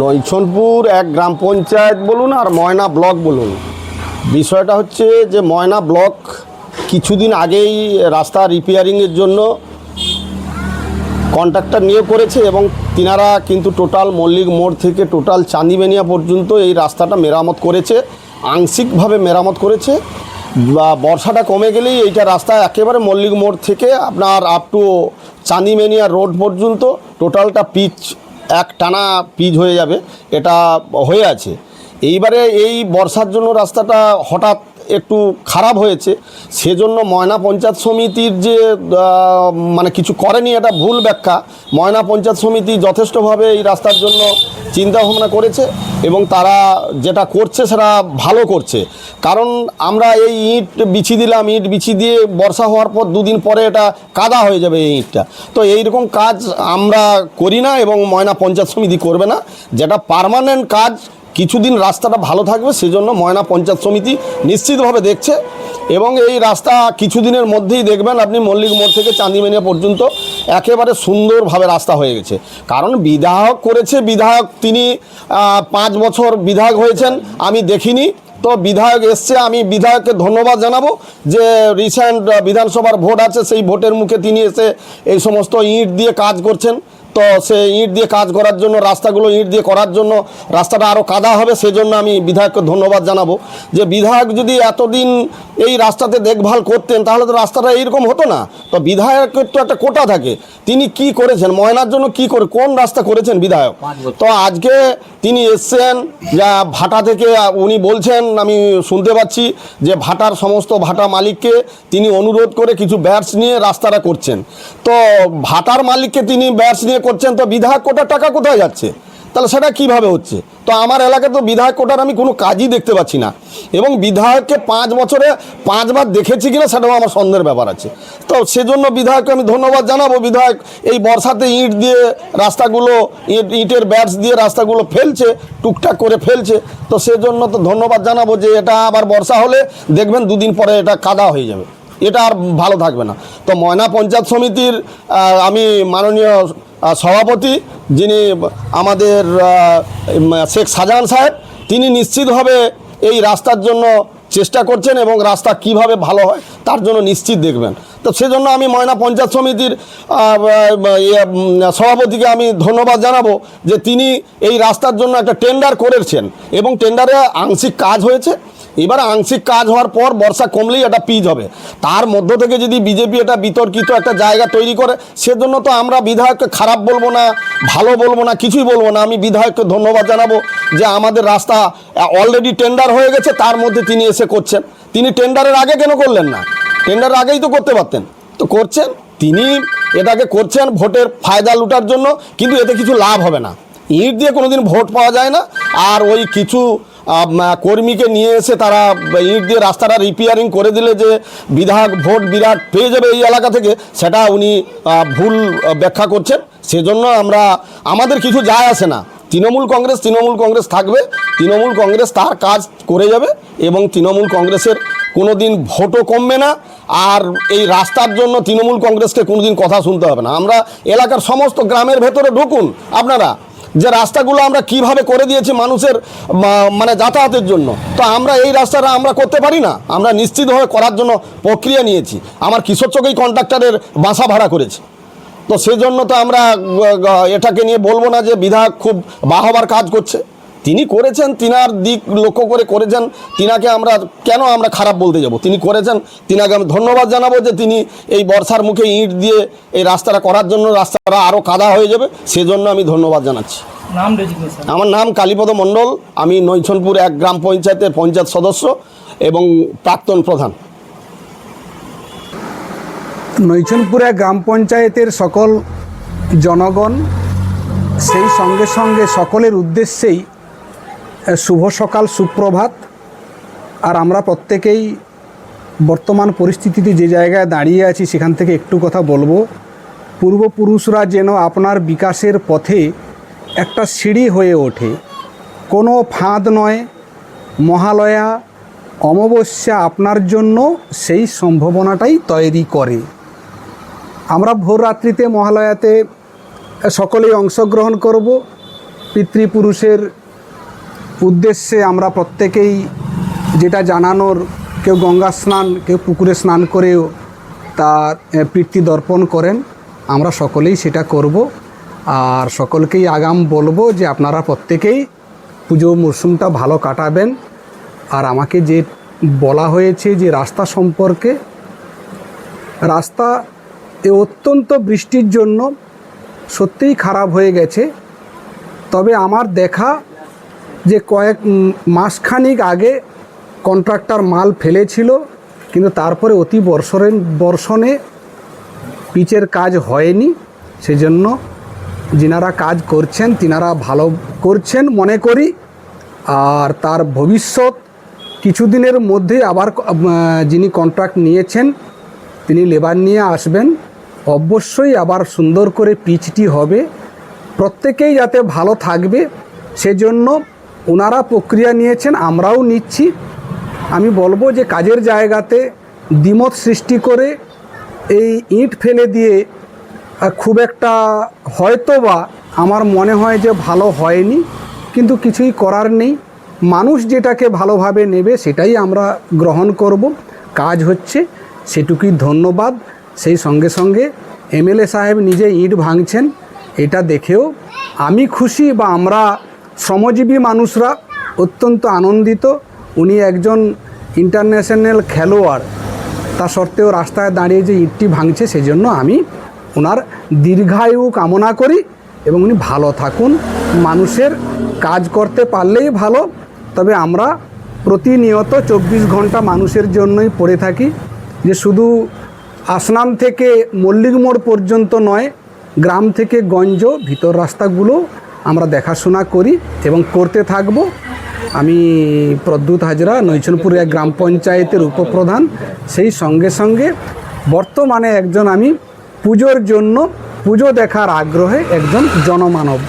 নৈছনপুর এক গ্রাম পঞ্চায়েত বলুন আর ময়না ব্লক বলুন। বিষয়টা হচ্ছে যে ময়না ব্লক কিছুদিন আগেই রাস্তা রিপেয়ারিংয়ের জন্য কন্ট্রাক্টর নিয়োগ করেছে এবং তিনারা কিন্তু টোটাল মল্লিক মোড় থেকে টোটাল চাঁদিবেনিয়া পর্যন্ত এই রাস্তাটা মেরামত করেছে, আংশিকভাবে মেরামত করেছে। বা বর্ষাটা কমে গেলেই এইটা রাস্তা একেবারে মল্লিক মোড় থেকে আপনার আপ টু চাঁদিমেনিয়া রোড পর্যন্ত টোটালটা পিচ এক টানা পিচ হয়ে যাবে, এটা হয়ে আছে। এইবারে এই বর্ষার জন্য রাস্তাটা হঠাৎ একটু খারাপ হয়েছে, সেজন্য ময়না পঞ্চায়েত সমিতির যে মানে কিছু করেনি, এটা ভুল ব্যাখ্যা। ময়না পঞ্চায়েত সমিতি যথেষ্টভাবে এই রাস্তার জন্য চিন্তা ভাবনা করেছে। এবং তারা যেটা করছে সেটা ভালো করছে। কারণ আমরা এই ইট বিছি দিলাম, ইট বিছি দিয়ে বর্ষা হওয়ার পর দুদিন পরে এটা কাদা হয়ে যাবে এই ইটটা। তো এইরকম কাজ আমরা করি না এবং ময়না পঞ্চায়েত সমিতি করবে না। যেটা পারমানেন্ট কাজ কিছুদিন রাস্তাটা ভালো থাকবে, সেজন্য ময়না পঞ্চায়েত সমিতি নিশ্চিতভাবে দেখছে। এবং এই রাস্তা কিছুদিনের মধ্যেই দেখবেন আপনি মল্লিক মোড় থেকে চাঁদিমেনিয়া পর্যন্ত একেবারে সুন্দরভাবে রাস্তা হয়ে গেছে। কারণ বিধায়ক করেছে বিধায়ক, তিনি পাঁচ বছর বিধায়ক হয়েছেন, আমি দেখিনি। তো বিধায়ক এসছে, আমি বিধায়ককে ধন্যবাদ জানাব যে রিসেন্ট বিধানসভার ভোট আছে, সেই ভোটের মুখে তিনি এসে এই সমস্ত ইট দিয়ে কাজ করছেন। তো সে ইট দিয়ে কাজ করার জন্য রাস্তাগুলো ইট দিয়ে করার জন্য রাস্তাটা আরও কাদা হবে সেজন্য আমি বিধায়ককে ধন্যবাদ জানাব। যে বিধায়ক যদি এতদিন এই রাস্তাতে দেখভাল করতেন তাহলে তো রাস্তাটা এইরকম হতো না। তো বিধায়কের তো একটা কোটা থাকে। তিনি কি করেছেন ময়নার জন্য কি করে কোন রাস্তা করেছেন বিধায়ক? তো আজকে তিনি এসছেন যা ভাটা থেকে উনি বলছেন আমি শুনতে পাচ্ছি যে ভাটার সমস্ত ভাটা মালিককে তিনি অনুরোধ করে কিছু ব্যাটস নিয়ে রাস্তাটা করছেন। তো ভাটার মালিককে তিনি ব্যাটস নিয়ে করছেন তো বিধায়ক কোটার টাকা কোথায় যাচ্ছে? তাহলে সেটা কীভাবে হচ্ছে? তো আমার এলাকায় তো বিধায়ক কোটার আমি কোনো কাজই দেখতে পাচ্ছি না। এবং বিধায়ককে পাঁচ বছরে পাঁচবার দেখেছি কিনা সেটাও আমার সন্দেহের ব্যাপার আছে। তো সেজন্য বিধায়ককে আমি ধন্যবাদ জানাব। বিধায়ক এই বর্ষাতে ইট দিয়ে রাস্তাগুলো, ইট, ইটের ব্যাটস দিয়ে রাস্তাগুলো ফেলছে, টুকটাক করে ফেলছে। তো সেজন্য তো ধন্যবাদ জানাব যে এটা আবার বর্ষা হলে দেখবেন দুদিন পরে এটা কাদা হয়ে যাবে। এটা আর ভালো থাকবে না। তো ময়না পঞ্চায়েত সমিতির আমি মাননীয় সভাপতি যিনি আমাদের শেখ শাহজাহান সাহেব তিনি নিশ্চিতভাবে এই রাস্তার জন্য চেষ্টা করছেন এবং রাস্তা কীভাবে ভালো হয় তার জন্য নিশ্চিত দেখবেন। তো সেজন্য আমি ময়না পঞ্চায়েত সমিতির ইয়ে, সভাপতিকে আমি ধন্যবাদ জানাব যে তিনি এই রাস্তার জন্য একটা টেন্ডার করেছেন এবং টেন্ডারে আংশিক কাজ হয়েছে। এবার আংশিক কাজ হওয়ার পর বর্ষা কমলেই এটা পিচ হবে। তার মধ্য থেকে যদি বিজেপি এটা বিতর্কিত একটা জায়গা তৈরি করে, সেজন্য তো আমরা বিধায়ককে খারাপ বলব না, ভালো বলব না, কিছুই বলব না। আমি বিধায়ককে ধন্যবাদ জানাব যে আমাদের রাস্তা অলরেডি টেন্ডার হয়ে গেছে, তার মধ্যে তিনি এসে করছেন। তিনি টেন্ডারের আগে কেন করলেন না? টেন্ডারের আগেই তো করতে পারতেন। তো করছেন, তিনি এটাকে করছেন ভোটের ফায়দা লুটার জন্য, কিন্তু এতে কিছু লাভ হবে না। ইট দিয়ে কোনোদিন ভোট পাওয়া যায় না। আর ওই কিছু কর্মীকে নিয়ে এসে তারা ইট দিয়ে রাস্তাটা রিপেয়ারিং করে দিলে যে বিধায়ক ভোট বিরাট পেয়ে যাবে এই এলাকা থেকে, সেটা উনি ভুল ব্যাখ্যা করছেন। সেজন্য আমরা, আমাদের কিছু যায় আসে না। তৃণমূল কংগ্রেস তৃণমূল কংগ্রেস থাকবে, তৃণমূল কংগ্রেস তার কাজ করে যাবে এবং তৃণমূল কংগ্রেসের কোনো দিন ভোটও কমবে না, আর এই রাস্তার জন্য তৃণমূল কংগ্রেসকে কোনোদিন কথা শুনতে হবে না। আমরা এলাকার সমস্ত গ্রামের ভেতরে ঢুকুন, আপনারা। যে রাস্তাগুলো আমরা কীভাবে করে দিয়েছি মানুষের মানে যাতায়াতের জন্য। তো আমরা এই রাস্তাটা আমরা করতে পারি না। আমরা নিশ্চিতভাবে করার জন্য প্রক্রিয়া নিয়েছি। আমার কিশোর চোখেই কন্ট্রাক্টরের বাসা ভাড়া করেছি। তো সেজন্য তো আমরা এটাকে নিয়ে বলব না যে বিধায়ক খুব বাহবার কাজ করছে। তিনি করেছেন তিনার দিক লক্ষ্য করে করেছেন তিনাকে আমরা কেন আমরা খারাপ বলতে যাব? তিনি করেছেন তিনাকে আমি ধন্যবাদ জানাব যে তিনি এই বর্ষার মুখে ইট দিয়ে এই রাস্তাটা করার জন্য রাস্তাটা আরও কাদা হয়ে যাবে সেজন্য আমি ধন্যবাদ জানাচ্ছি। আমার নাম কালীপদ মণ্ডল আমি নৈছনপুর এক গ্রাম পঞ্চায়েতের পঞ্চায়েত সদস্য এবং প্রাক্তন প্রধান। নৈচনপুরা গ্রাম পঞ্চায়েতের সকল জনগণ সেই সঙ্গে সঙ্গে সকলের উদ্দেশ্যেই শুভ সকাল, সুপ্রভাত। আর আমরা প্রত্যেকেই বর্তমান পরিস্থিতিতে যে জায়গায় দাঁড়িয়ে আছি, সেখান থেকে একটু কথা বলব। পূর্বপুরুষরা যেন আপনার বিকাশের পথে একটা সিঁড়ি হয়ে ওঠে। কোনো ফাঁদ নয়। মহালয়া অমাবস্যা আপনার জন্য সেই সম্ভাবনাটাই তৈরি করে। আমরা ভোর রাত্রিতে মহালয়াতে সকলেই অংশগ্রহণ করব। পিতৃপুরুষের উদ্দেশ্যে আমরা প্রত্যেকেই যেটা জানানোর, কেউ গঙ্গা স্নান, কেউ পুকুরে স্নান করেও তার প্রীতি দর্পণ করেন, আমরা সকলেই সেটা করব। আর সকলকেই আগাম বলব যে আপনারা প্রত্যেকেই পুজো মরশুমটা ভালো কাটাবেন। আর আমাকে যে বলা হয়েছে যে রাস্তা সম্পর্কে, রাস্তা এ অত্যন্ত বৃষ্টির জন্য সত্যিই খারাপ হয়ে গেছে। তবে আমার দেখা যে কয়েক মাসখানিক আগে কন্ট্রাক্টর মাল ফেলেছিল, কিন্তু তারপরে অতি বর্ষণে বর্ষণে পিচের কাজ হয়নি, সেজন্য যিনারা কাজ করছেন, তিনারা ভালো করছেন মনে করি। আর তার ভবিষ্যৎ কিছুদিনের মধ্যে আবার যিনি কন্ট্রাক্ট নিয়েছেন, তিনি লেবার নিয়ে আসবেন। অবশ্যই আবার সুন্দর করে পিচটি হবে। প্রত্যেকেই যাতে ভালো থাকবে, সেজন্য ওনারা প্রক্রিয়া নিয়েছেন, আমরাও নিচ্ছি। আমি বলব যে কাজের জায়গাতে দ্বিমত সৃষ্টি করে এই ইট ফেলে দিয়ে খুব একটা হয়তো বা আমার মনে হয় যে ভালো হয়নি, কিন্তু কিছুই করার নেই। মানুষ যেটাকে ভালোভাবে নেবে সেটাই আমরা গ্রহণ করব। কাজ হচ্ছে সেটুকুই ধন্যবাদ। সেই সঙ্গে সঙ্গে এমএলএ সাহেব নিজে ইট ভাঙছেন, এটা দেখেও আমি খুশি বা আমরা শ্রমজীবী মানুষরা অত্যন্ত আনন্দিত। উনি একজন ইন্টারন্যাশনাল খেলোয়াড়। তা সত্ত্বেও রাস্তায় দাঁড়িয়ে যে ইটটি ভাঙছে, সেজন্য আমি ওনার দীর্ঘায়ু কামনা করি এবং উনি ভালো থাকুন। মানুষের কাজ করতে পারলেই ভালো, তবে আমরা প্রতিনিয়ত চব্বিশ ঘণ্টা মানুষের জন্যই পড়ে থাকি। যে শুধু আসনাম থেকে মল্লিক মোড় পর্যন্ত নয়, গ্রাম থেকে গঞ্জ, ভিতর রাস্তাগুলো আমরা দেখাশোনা করি এবং করতে থাকব। আমি প্রদ্যুৎ হাজরা নৈচনপুর এক গ্রাম পঞ্চায়েতের উপপ্রধান। সেই সঙ্গে সঙ্গে বর্তমানে একজন আমি পুজোর জন্য পুজো দেখার আগ্রহে একজন জনমানব।